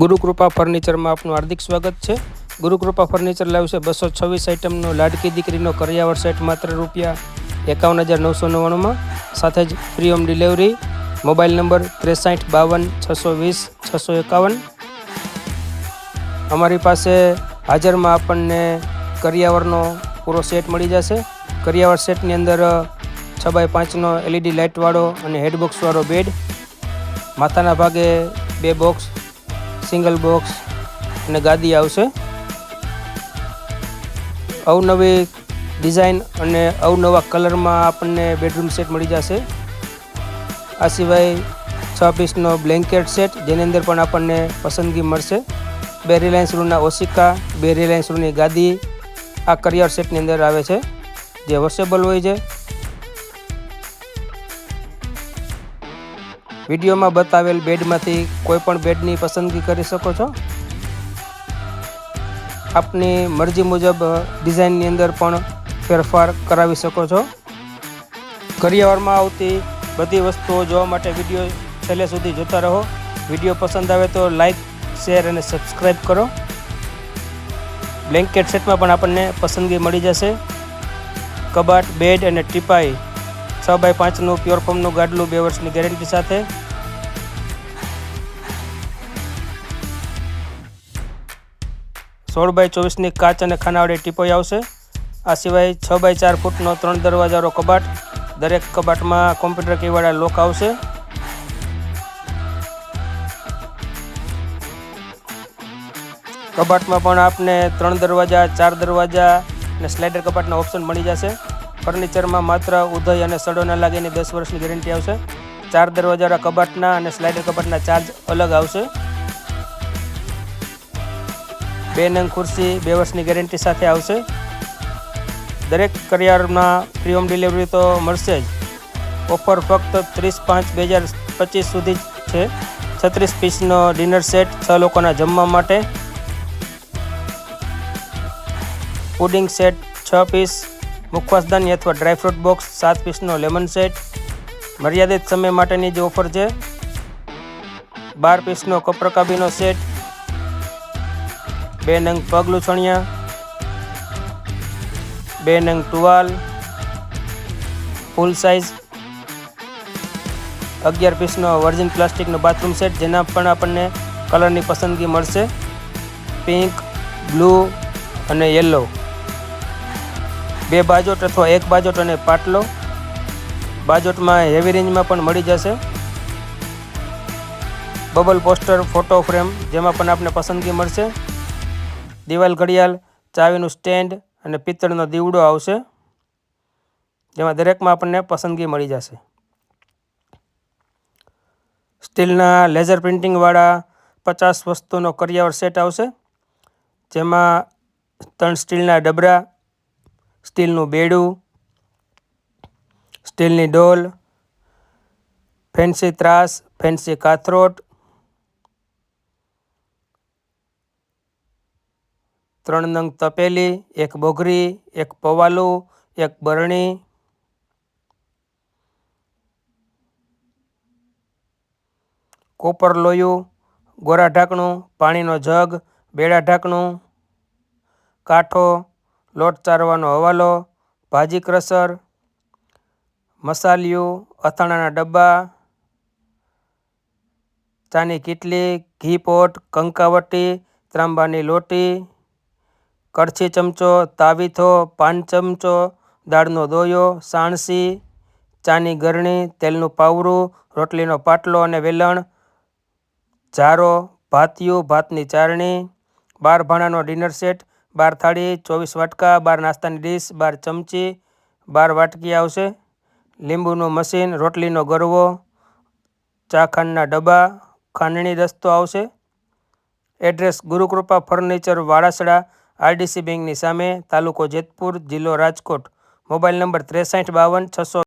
ગુરુકૃપા ફર્નિચરમાં આપનું હાર્દિક સ્વાગત છે. ગુરુકૃપા ફર્નિચર લાવ્યું છે બસો છવ્વીસ આઇટમનો લાડકી દીકરીનો કરિયાવર સેટ માત્ર રૂપિયા એકાવન હજાર નવસો નવ્વાણુંમાં. સાથે જ free home delivery mobile number ત્રેસાઠ બાવન છસો વીસ છસો એકાવન. અમારી પાસે હાજરમાં આપણને કરિયાવરનો પૂરો સેટ મળી જશે. કરિયાવર સેટની અંદર છ બાય પાંચનો એલઈડી લાઇટવાળો અને હેડબોક્સવાળો બેડ માથાના ભાગે બે બોક્સ સિંગલ બોક્સ અને ગાદી આવશે. અવનવી ડિઝાઇન અને અવનવા કલરમાં આપણને બેડરૂમ સેટ મળી જશે. આ સિવાય છ પીસનો બ્લેન્કેટ સેટ જેની અંદર પણ આપણને પસંદગી મળશે. બે રિલાયન્સ રૂના ઓશિકા, બે રિલાયન્સ રૂની ગાદી આ કરિયર સેટની અંદર આવે છે. જે વોશેબલ હોય છે. વિડીયોમાં બતાવેલ બેડમાંથી કોઈ પણ બેડની પસંદગી કરી શકો છો? આપની મરજી મુજબ ડિઝાઇનની અંદર પણ ફેરફાર કરાવી શકો છો. કરિયાવરમાં આવતી બધી વસ્તુઓ જોવા માટે વીડિયો છેલ્લે સુધી જોતા રહો. વીડિયો પસંદ આવે તો લાઈક, શેર અને સબસ્ક્રાઈબ કરો. બ્લેન્કેટ સેટમાં પણ આપણને પસંદગી મળી જશે. કબાટ, બેડ અને ટીપાઈ છ બાય પાંચનું પ્યોર ફોર્મનું ગાડલું બે વર્ષની ગેરંટી સાથે. સોળ બાય ચોવીસની કાચ અને ખાનાવાળી ટીપોઈ આવશે. આ સિવાય છ બાય ચાર ફૂટનો ત્રણ દરવાજાનો કબાટ. દરેક કબાટમાં કોમ્પ્યુટર કીવાળા લોક આવશે. કબાટમાં પણ આપને ત્રણ દરવાજા, ચાર દરવાજા અને સ્લાઇડર કબાટના ઓપ્શન મળી જશે. ફર્નિચરમાં માત્ર ઉદય અને સડો ન લાગે એની દસ વર્ષની ગેરંટી આવશે. ચાર દરવાજાના કબાટના અને સ્લાઇડર કબાટના ચાર્જ અલગ આવશે. બે નંગ ખુરશી બે વર્ષની ગેરંટી સાથે આવશે. દરેક કરિયારમાં ફ્રી હોમ ડિલિવરી તો મળશે જ. ઓફર ફક્ત ત્રીસ પાંચ બે હજાર પચીસ સુધી જ છે. છત્રીસ પીસનો ડિનર સેટ છ લોકોના જમવા માટે. પુડિંગ સેટ છ પીસ. મુખવાસદાની અથવા ડ્રાયફ્રૂટ બોક્સ સાત પીસનો લેમન સેટ મર્યાદિત સમય માટેની જે ઓફર છે, બાર પીસનો કપ્રકાબીનો સેટ બે નંગ પગ લૂછણિયા, બે નંગ ટુવાલ ફૂલ સાઇઝ અગિયાર પીસનો વર્જિન પ્લાસ્ટિકનો બાથરૂમ સેટ જેના પણ આપણને કલરની પસંદગી મળશે. પિંક બ્લુ અને યલો બે બાજોટ અથવા એક બાજોટ અને પાટલો બાજોટમાં હેવી રેન્જમાં પણ મળી જશે. બબલ પોસ્ટર ફોટો ફ્રેમ જેમાં પણ આપને પસંદગી મળશે. દિવાલ ઘડિયાળ, ચાવીનું સ્ટેન્ડ અને પિત્તળનો દીવડો આવશે. જેમાં દરેકમાં આપણને પસંદગી મળી જશે. સ્ટીલના લેઝર પ્રિન્ટિંગવાળા પચાસ વસ્તુનો કરિયાવર સેટ આવશે. જેમાં ત્રણ સ્ટીલના ડબરા સ્ટીલનું બેડું, સ્ટીલની ડોલ, ફેન્સી ત્રાસ, ફેન્સી કાથરોટ, ત્રણ નંગ તપેલી, એક બોઘરી એક પવાલું, એક બરણી, કોપર લોયું, ગોરા ઢાંકણું, પાણીનો જગ, બેડા ઢાંકણું, કાંઠો લોટ ચારવાનો હવાલો, ભાજી ક્રશર મસાલિયું અથાણાના ડબ્બા, ચાની કીટલી, ઘી પોટ, કંકાવટી, ત્રાંબાની લોટી કડછી ચમચો, તાવીથો, પાન ચમચો, દાળનો દોયો, સાણસી, ચાની ગરણી, તેલનું પાવરું રોટલીનો પાટલો અને વેલણ, જારો, ભાતિયું, ભાતની ચારણી, બાર ભાણાનો ડિનર સેટ બાર થાળી, ચોવીસ વાટકા, બાર નાસ્તાની ડીશ, બાર ચમચી, બાર વાટકી આવશે. લીંબુનું મશીન, રોટલીનો ગરવો, ચા ખાંડના ડબ્બા, ખાંડણી દસ્તો આવશે. એડ્રેસ ગુરુકૃપા ફર્નિચર વાળાસડા આરડીસી બેંકની સામે, તાલુકો જેતપુર, જિલ્લો રાજકોટ. મોબાઈલ નંબર ત્રેસાઠ બાવન, છસો